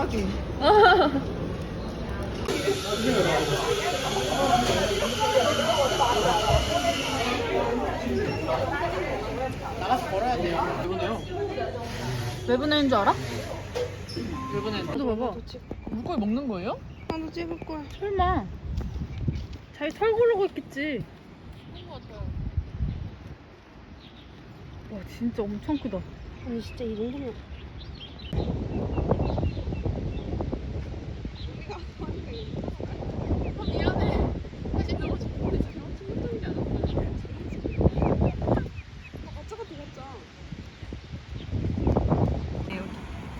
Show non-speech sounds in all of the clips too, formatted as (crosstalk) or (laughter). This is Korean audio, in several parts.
나가기. 나가서 걸어야 돼요. 이거네요. 왜 보내는 줄 알아? 봐봐. 물고기 먹는 거예요? 나도 찍을 거야. 설마. 잘 털고르고 있겠지. 와 진짜 엄청 크다. 아니 진짜 이 정도면.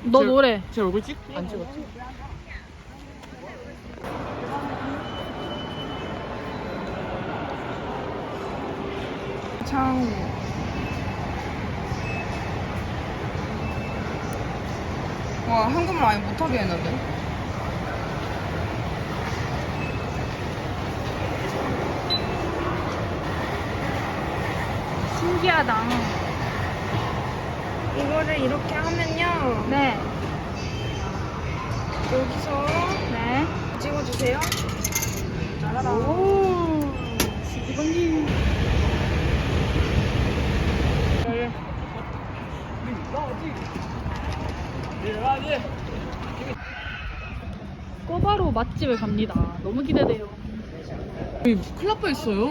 너 제- 노래. 제 얼굴 찍? 안 찍었지? 참. 와 한국말 아예 못하게 했는데. 신기하다. 이거를 이렇게 하면요. 네. 여기서 네. 찍어주세요. 짜라라. 오. 시기방기. 꼬바로 맛집을 갑니다. 너무 기대돼요. 여기 큰일 날 뻔했어요.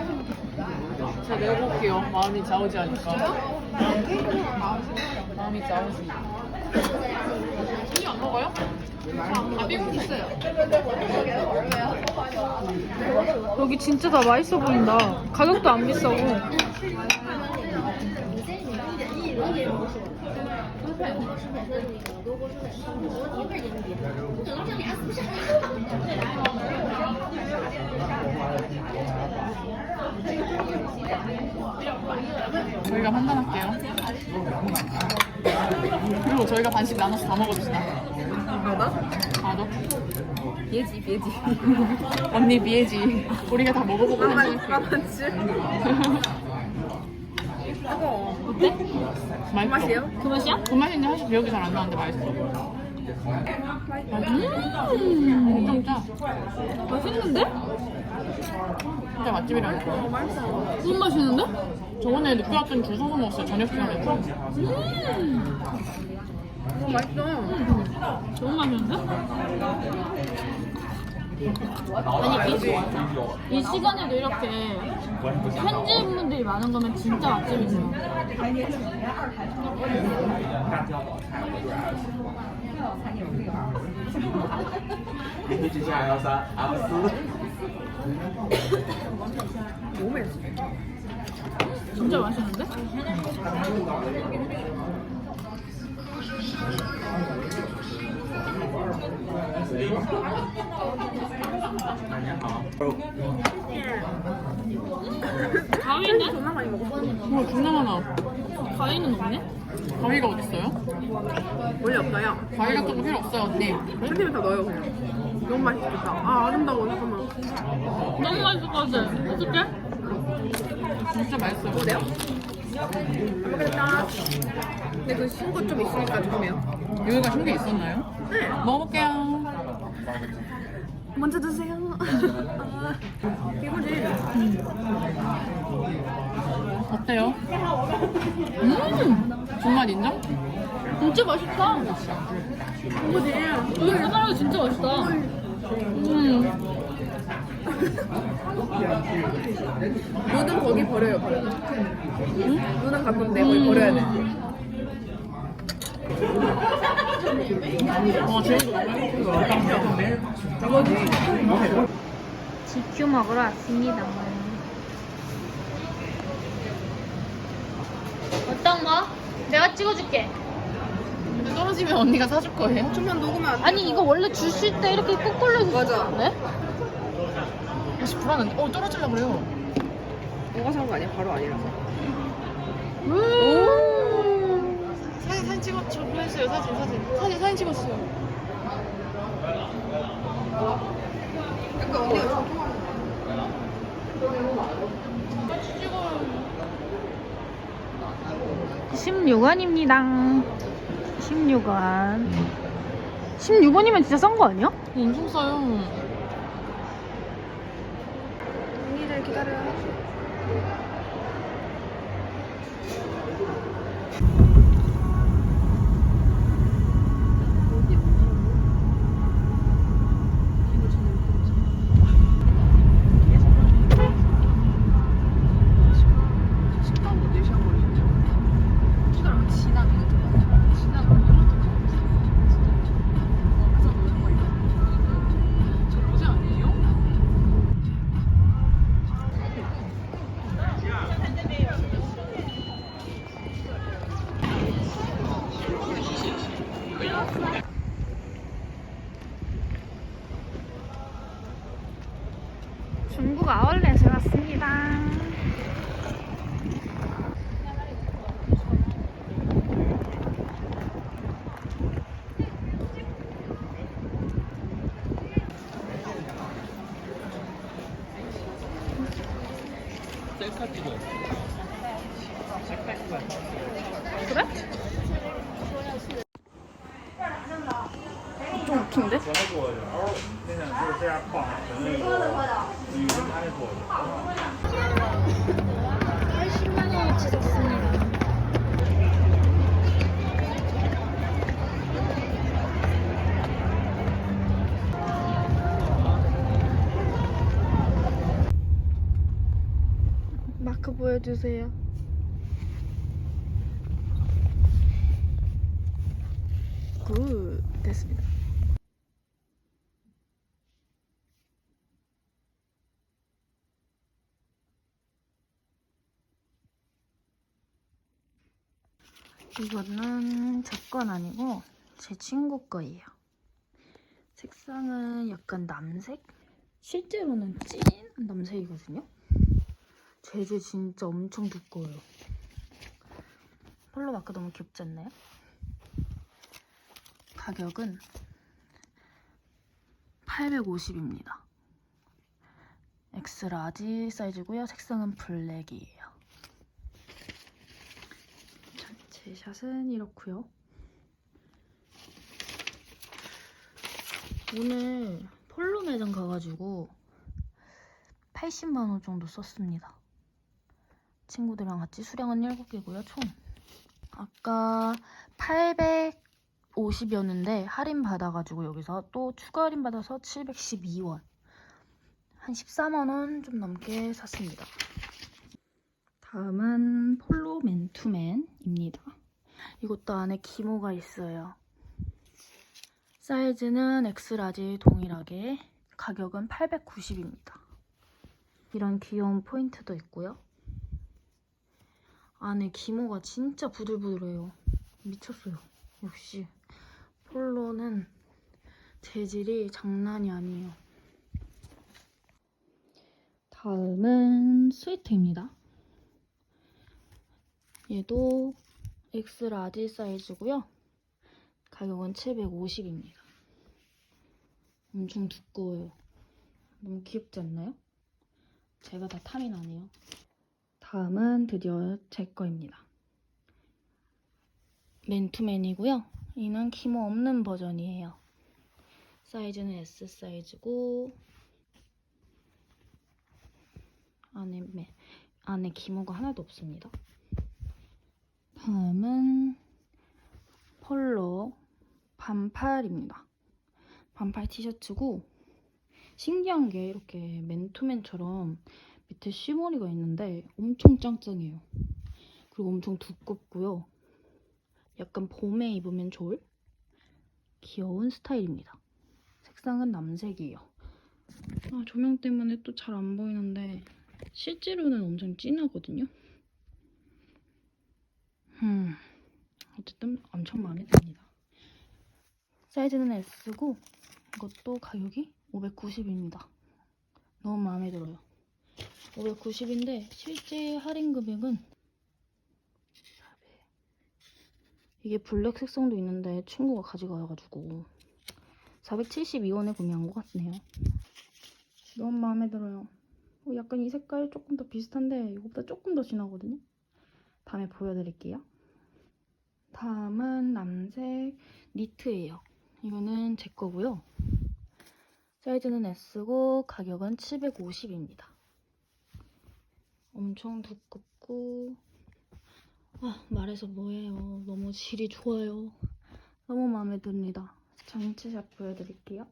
제가 내어볼게요. 마음이 좌우지하니까. 마음이 좌우지. 이안 먹어요? 아, 삐고 있어요. 여기 진짜 다 맛있어 보인다. 가격도 안 비싸고. 저희가 판단할게요. 그리고 저희가 반씩 나눠서 다 먹어줍시다. 뭐다? 아, 너? 예지 예지. 언니 비애지. 우리가 다 먹어보고. 나만지. 뜨거. (laughs) 어때? 맛있어? 맛이에요? 그 맛이야? 그 맛인지 사실 기억이 잘 안 나는데 맛있어. 음. 진짜 맛있는데? 진짜 맛집이라니까. 너무 맛있는데? 저번에 늦게 왔더니 줄 서서 먹었어요. 저녁 시간에. 음! 어, 맛있어. 너무 맛있는데? 아니 이, 이 시간에도 이렇게 현지인분들이 많은 거면 진짜 맛집이죠 너무 맛있어 진짜 맛있는데? 가위는? 존나 많이 먹어. 뭐 존나 많아. 가위는 없네? 가위가 어딨어요? 원래 없어요. 가위 같은 거 필요 없어요, 언니. 팬티면 다 넣어요 그냥. 너무 맛있겠다. 아 아름다워 잠깐만. 너무 맛있을 것 같아. 어떡해? 진짜 맛있어요. 어때요? 안 먹겠다. 근데 그 신고 좀 있으니까 조금해요. 여기가 신게 있었나요? 네. 먹어볼게요. 먼저 드세요. 아, (laughs) 이거지. 어때요? 음! 정말 인정? 진짜 맛있다. 이거지. 여기 해바라기 진짜 맛있다. 음. 눈은 거기 버려요, 버려요. 응? 눈은 가끔 내고 음. 버려야 돼. 지큐 먹으러 왔습니다. 어떤 거? 내가 찍어줄게. 근데 떨어지면 언니가 사줄 거예요? 좀만 녹으면 안 돼. 아니 이거 원래 주실 때 이렇게 거꾸로 해서 맞아. 주는데? 혹시 불안한데? 어 떨어지려고 그래요 너가 산거 아니야? 바로 아니라서. 사진 사진 찍어 저 보냈어요 사진 사진 사진 사진 찍었어요 약간 언니가 좀 통화. 16원입니다. 16원. 16원이면 진짜 싼 거 아니야? 엄청 싸요 보여주세요. 굿 됐습니다. 이거는 제 건 아니고 제 친구 거예요. 색상은 약간 남색? 실제로는 찐 남색이거든요. 재질 진짜 엄청 두꺼워요. 폴로 마크 너무 귀엽지 않나요? 가격은 850입니다. 엑스라지 사이즈고요. 색상은 블랙이에요. 전체 샷은 이렇고요. 오늘 폴로 매장 가가지고 80만 원 정도 썼습니다. 친구들이랑 같이 수량은 7개고요, 총. 아까 850이었는데 할인 받아가지고 여기서 또 추가 할인 받아서 712원. 한 14만 원 좀 넘게 샀습니다. 다음은 폴로 맨투맨입니다. 이것도 안에 기모가 있어요. 사이즈는 엑스라지 동일하게 가격은 890입니다. 이런 귀여운 포인트도 있고요. 안에 기모가 진짜 부들부들해요. 미쳤어요. 역시 폴로는 재질이 장난이 아니에요. 다음은 스위트입니다. 얘도 엑스라지 사이즈고요. 가격은 750입니다. 엄청 두꺼워요. 너무 귀엽지 않나요? 제가 다 탐이 나네요. 다음은 드디어 제 거입니다. 맨투맨이고요. 이는 기모 없는 버전이에요. 사이즈는 S 사이즈고 안에 매- 안에 기모가 하나도 없습니다. 다음은 폴로 반팔입니다. 반팔 티셔츠고 신기한 게 이렇게 맨투맨처럼 밑에 쉬머리가 있는데 엄청 짱짱해요. 그리고 엄청 두껍고요. 약간 봄에 입으면 좋을 귀여운 스타일입니다. 색상은 남색이에요. 아, 조명 때문에 또 잘 안 보이는데 실제로는 엄청 진하거든요. 음, 어쨌든 엄청 마음에 듭니다. 사이즈는 S고 이것도 가격이 590입니다. 너무 마음에 들어요. 590인데 실제 할인 금액은 이게 블랙 색상도 있는데 친구가 가져가가지고 472원에 구매한 것 같네요. 너무 마음에 들어요. 어, 약간 이 색깔 조금 더 비슷한데 이거보다 조금 더 진하거든요. 다음에 보여드릴게요. 다음은 남색 니트예요. 이거는 제 거고요. 사이즈는 S고 가격은 750입니다. 엄청 두껍고 아 말해서 뭐해요. 너무 질이 좋아요. 너무 마음에 듭니다. 전체샷 보여드릴게요.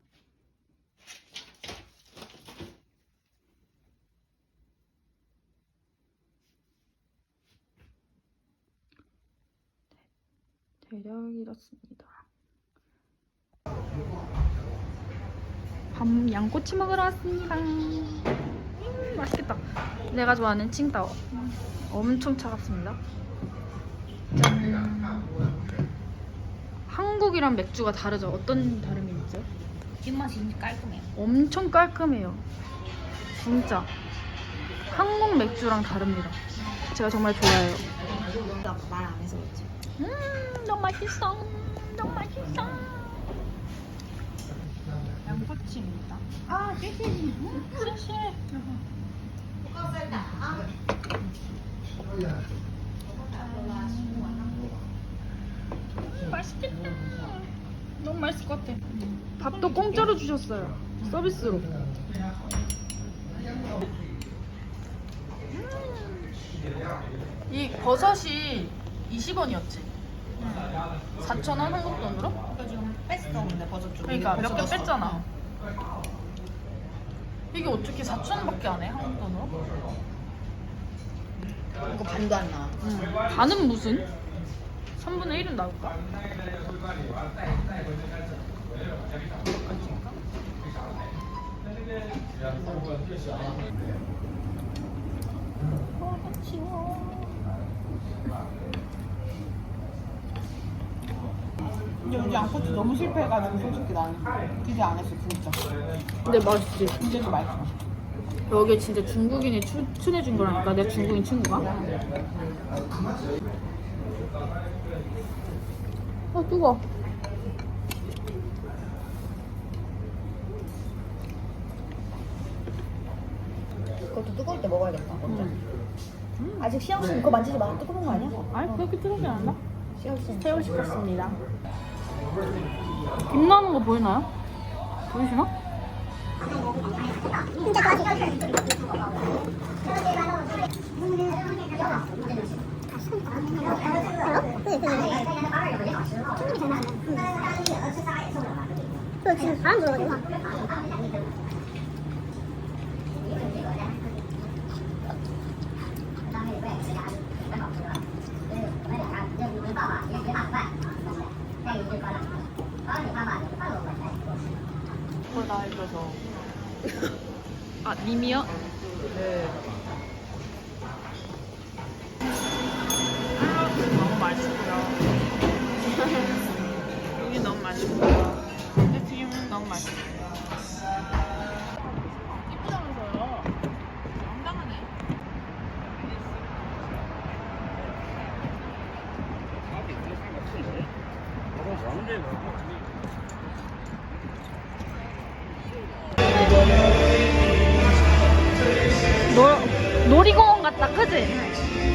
대략 이렇습니다. 밤 양꼬치 먹으러 왔습니다. 음, 맛있겠다. 내가 좋아하는 칭따오. 엄청 차갑습니다. 짠. 한국이랑 맥주가 다르죠? 어떤 다름이 있죠? 입맛이 깔끔해요. 엄청 깔끔해요. 진짜. 한국 맥주랑 다릅니다. 제가 정말 좋아해요. 말안 해서 그렇지. 음, 너무 맛있어. 너무 맛있어. 양꼬치입니다. 아, 깨끗이. 프레쉬. 맛있겠다. 너무 맛있을 것 같아. 밥도 공짜로 주셨어요. 서비스로. 음. 이 버섯이 20원이었지? 4,000원 한국 돈으로? 이거 지금 뺐어, 근데 버섯 좀. 그러니까 몇 개 뺐잖아. 이게 어떻게 4,000원밖에 안 해? 한국 돈으로? 이거 반도 안 나와. 반은 무슨? 3분의 1은 나올까? 근데 우리 양꼬치 너무 실패해가지고 솔직히 나는 기대 안 했어 진짜. 근데 맛있지? 진짜 맛있어. 여기 진짜 중국인이 추, 추천해 준 거라니까 내 중국인 친구가 아 뜨거 그것도 뜨거울 때 먹어야겠다. 아직 시험 씨 이거 만지지 마. 뜨거운 거 아니야? 아니 그렇게 뜨겁지 않나? 시험 씨. 태우고 싶었습니다 김 나는 거 보이나요? 보이시나? 저 지금 바람 아 님이요? 네 너무 맛있고 놀, 놀이공원 같다, 그지?